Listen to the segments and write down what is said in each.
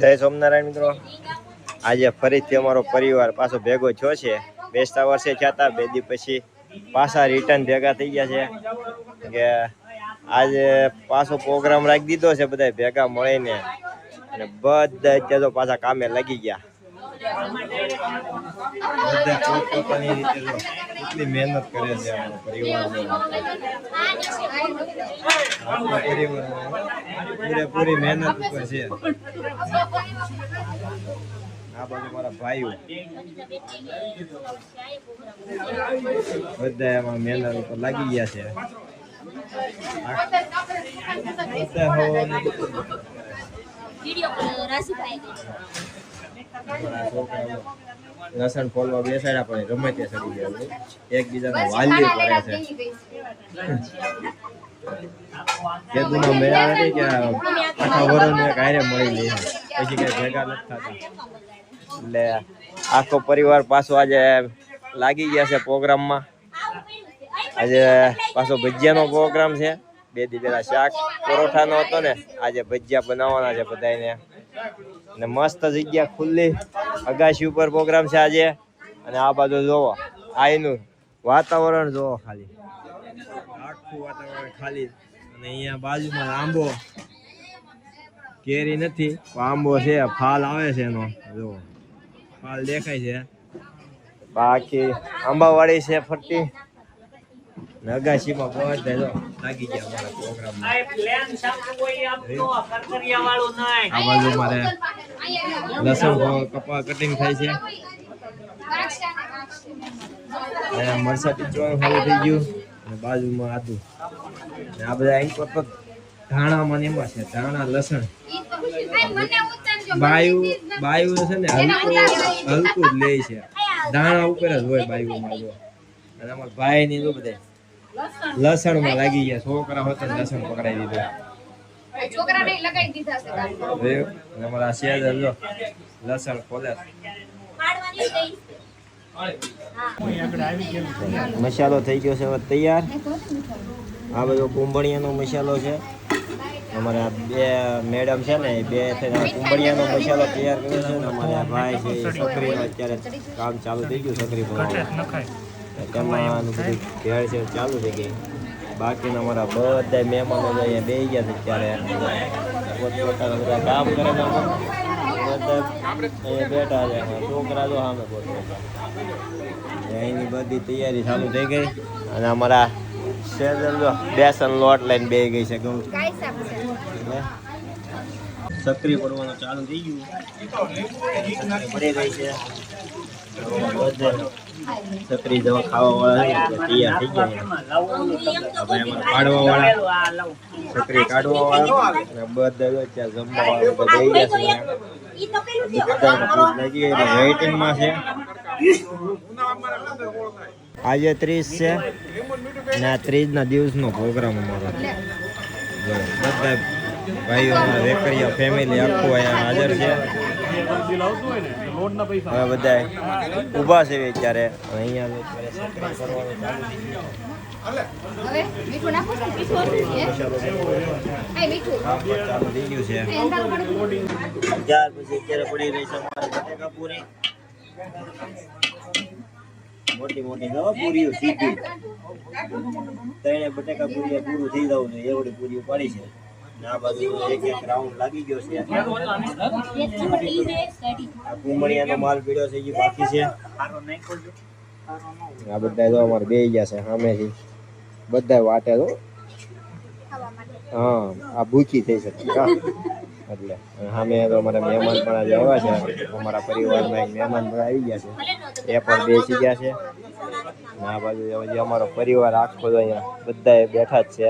જય સોમનારાયણ મિત્રો. આજે ફરીથી અમારો પરિવાર પાછો ભેગો થયો છે. બેસતા વર્ષે થયા બે દી પછી પાછા રિટર્ન ભેગા થઈ ગયા છે. કે આજે પાછો પ્રોગ્રામ રાખી દીધો છે બધા ભેગા મળીને. અને બધા અત્યારે તો પાછા કામે લાગી ગયા. બધા પોતપોતાની રીતે કેટલી મહેનત કરે છે અમારો પરિવાર પૂરેપૂરી મહેનત ઉપર છે. આ બાજુ મારા ભાઈઓ. બધા એમાં મહેનત ઉપર લાગી ગયા છે. લસણ ફોલવા બેસાડ્યા પણ રમે તે સડી ગયા. એકબીજાનો વાલ્યુ કરે છે. કેદુનો મેળા નથી કે આખા વરોને એક મળી લે પછી કઈ ભેગા નથી થતા. એટલે આખો પરિવાર પાછો આજે લાગી ગયા છે પ્રોગ્રામમાં. આજે પાછો ભજીયાનો પ્રોગ્રામ છે. બે દી પેલા શાક પરોઠાનો હતો ને આજે ભજીયા બનાવવાના છે બધાને અને મસ્ત જગ્યા ખુલ્લી. અગાશી ઉપર પ્રોગ્રામ છે આજે. અને આ બાજુ જોવો આઈનું વાતાવરણ જોવો ખાલી. આખું વાતાવરણ ખાલી. અને અહીંયા બાજુમાં આંબો. કેરી નથી આંબો છે. ફાલ આવે છે એનો. જો ફાલ દેખાય છે. બાકી આંબાવાડી છે ફરતી. ને અગાશીમાં બધા જો લાગી ગયા અમારા પ્રોગ્રામમાં આ બાજુ મારે લસણ કપા કટિંગ થાય છે. અને મરસા ટીચવાનું ચાલુ થઈ ગયું અને બાજુમાં આદુ. ને આ બધા અહીં પર તો ધાણામાં ને એમાં છે ધાણા લસણ. બાયુ બાયુ છે ને હલકું હલકું જ લે છે. ધાણા ઉપર જ હોય બાયુમાં જો. અને અમારા ભાઈ ની જો બધા લસણમાં લાગી ગયા. છોકરા હોત તો લસણ પકડાઈ દીધું. છોકરાને લગાઈ છે અમારા શેર જો લસણ ખોલે. મસાલો થઈ ગયો છે હવે તૈયાર. આ બધો કુંભળિયાનો મસાલો છે. અમારે આ બે મેડમ છે ને બે થઈને કુંભળિયાનો મસાલો તૈયાર કર્યો છે ને અમારે આ ભાઈ છે એ અત્યારે કામ ચાલુ થઈ ગયું છોકરી બનાવવાનું તેમાં બધું ચાલુ થઈ ગઈ. બાકીના અમારા બધા મહેમાનો અહીંયા બે ગયા છે ત્યારે બધા કામ કરે છે અહીંયા બેઠા છે છોકરા જો સામે અહીંની બધી તૈયારી ચાલુ થઈ ગઈ અને અમારા સેજલ બેસન લોટ લઈને બે ગઈ છે છે? સક્રિય પડવાનું થઈ ગયું. પડી ગઈ છે. સક્રિય દવા ખાવા વાળા તૈયાર થઈ ગયા હવે કાઢવા વાળા સક્રિય કાઢવા વાળા બધા ત્યાં. જમવા વાળા બધા માં છે. આજે ત્રીસ છે ને આ ત્રીસ ના દિવસનો પ્રોગ્રામ અમારો. બધા ભાઈઓ વેકરિયા ફેમિલી, આખું અહીંયા હાજર છે. હવે બધા ઊભા છે અત્યારે. અહીંયા. ત્યાર પછી અત્યારે પડી રહી છે બટેકા પૂરી. મોટી મોટી પૂરીઓ સીધી ત્રણે બટેકા પૂરી પૂરું થઈ જવું જોઈએ. એવડી પૂરીઓ પડી છે. આ બાજુ એક એક રાઉન્ડ લાગી ગયો છે. આ કુંબળિયાનો માલ પીડ્યો છે એ બાકી છે. આ બધા તો અમારે બે ગયા છે સામેથી. બધા વાટે તો. હા, આ ભૂખી થઈ શકે. એટલે સામે તો અમારા મહેમાન પણ આજે આવ્યા છે. અમારા પરિવારના એક મહેમાન પણ આવી ગયા છે. એ પણ બેસી ગયા છે. આ બાજુ અમારો પરિવાર આખો તો અહીંયા બધા બેઠા જ છે.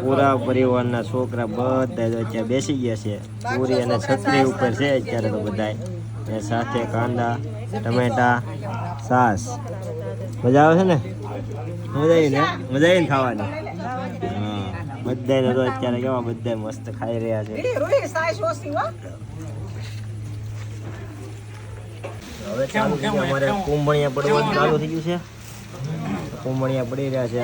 પૂરા પરિવારના છોકરા બધા અત્યારે બેસી ગયા છે. પૂરી અને છત્રી ઉપર છે અત્યારે તો બધા સાથે કાંદા ટમેટા સાસ મજા આવે છે ને? મજા આવી ને મજા આવી ને ખાવાની. હા બધાને તો અત્યારે કેવા બધા મસ્ત ખાઈ રહ્યા છે. હવે ચાલુ અમારે કુંભણિયા પડવાનું ચાલુ થઈ ગયું છે. કુંભણિયા પડી રહ્યા છે.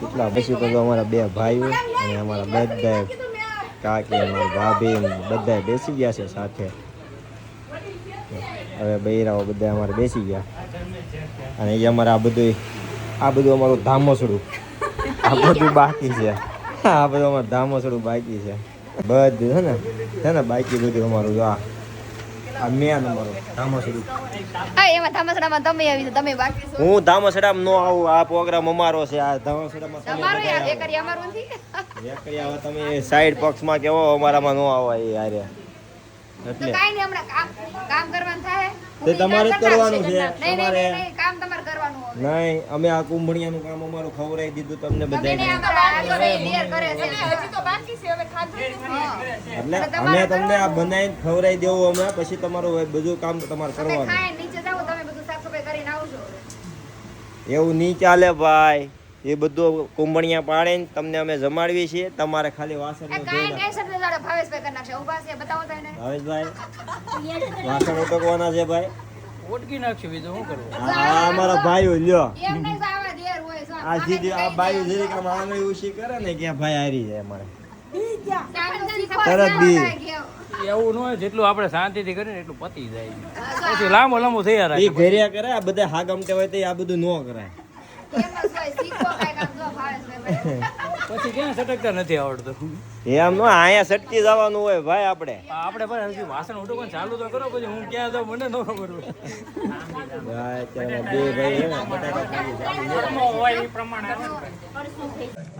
કેટલા પછી તો અમારા બે ભાઈઓ અને અમારા બધા કાકી, અમારા ભાભી બધા બેસી ગયા છે સાથે. હવે બૈરાઓ બધા અમારે બેસી ગયા. અને એ અમારે આ બધું આ બધું અમારું ધામોસડું. આ બધું બાકી છે. આ બધું અમારું ધામોસડું બાકી છે. બધું છે ને છે ને બાકી બધું અમારું, જો આ આ મેન અમારું ધામોસડું હા એમાં ધામસડામાં તમે આવી તમે હું ધામસડામાં નો આવું આ પ્રોગ્રામ અમારો છે આ ધામસડામાં તમે સાઈડ પક્ષમાં કેવો અમારામાં નો આવો એ હારે. એટલે. કામ કરવાનું થાય. તે તમારે જ કરવાનું છે. નહીં નહીં તમારે- નહીં નહીં, કામ તમારે કરવાનું હોય નહીં અમે આ કુંભણિયાનું કામ અમારું ખવડાવી દીધું તમને બધા બધાને. એટલે અમે તમને આ બનાવી ખવડાવી દેવું અમે પછી તમારું બધું કામ તો તમારે કરવાનું. ખાઈ નીચે જાઓ તમે બધું સાફ સફાઈ કરીને આવજો એવું નહીં ચાલે ભાઈ. એ બધું કુંભણિયા પાડે ને તમને અમે જમાડવી છીએ. તમારે ખાલી વાસણ ભાવેશભાઈ વાસણ ઉટકવાના છે ભાઈ. ઓટકી નાખશું બીજું શું કરવું? આ અમારા ભાઈઓ લ્યો. આ સીધી આ બાઈ જરીક આમ આંગળી ઉછી કરે ને કે ભાઈ હારી જાય અમારે. તરત દી. એવું ન હોય જેટલું આપણે શાંતિથી કરીએ ને એટલું પતી જાય. પછી લાંબો લાંબો થયા એ રાખે કરે આ બધા હાગમટે હોય તો આ બધું ન કરાય. પછી ક્યાં સટકતા નથી આવડતું? એમ નો અહીંયા સટકી જવાનું હોય ભાઈ આપણે. આ આપણે પણ હજી વાસણ ઉઠો ચાલુ તો કરો પછી હું ક્યાં જાઉં મને ન ખબર હોય. ભાઈ અત્યારે બે ભાઈ હે ને બટાકા ખાઈ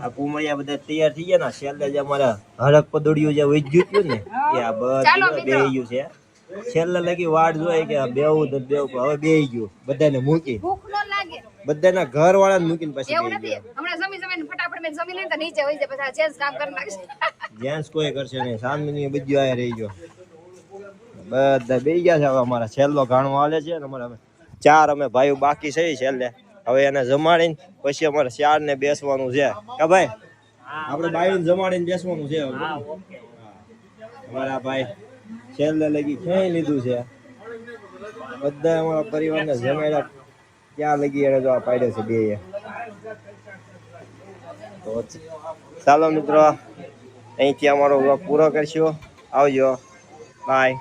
આ કુમળિયા બધા તૈયાર થઈ ગયા ને છેલ્લે જે અમારે હડક પદોડિયું જે વૈજ્યું હતું ને એ આ બધું. બેહી ગયું છે. છેલ્લે લગી વાડ જોઈ કે આ બેવું તો બેવું હવે બેહી ગયું બધાને મૂકી. બધાના ઘર વાળા મૂકીને પછી એવું નથી. હમણાં જમી જમીને ફટાફટ મેં જમી લઈને તો નીચે હોય છે પછી આ કામ કરી નાખશે. જેન્ટ્સ કોઈ કરશે નહીં. સામેની બધું આ રહી ગયો. બધા બે ગયા છે. હવે અમારા છેલ્લો ઘાણો હાલે છે ને અમારા અમે ચાર અમે ભાઈઓ બાકી છે છેલ્લે. હવે એને જમાડીને પછી અમારે ચાર ને બેસવાનું છે. કે ભાઈ? આપણે ભાઈઓને જમાડીને બેસવાનું છે. અમારા ભાઈ છેલ્લે લગી ક્યાંય લીધું છે? બધા અમારા પરિવારને જમાડ્યા. ક્યાં લગી એને જો આ પાડ્યો છે બે ચાલો મિત્રો, અહીંથી અમારો વ્લોગ પૂરો કરશું. આવજો. બાય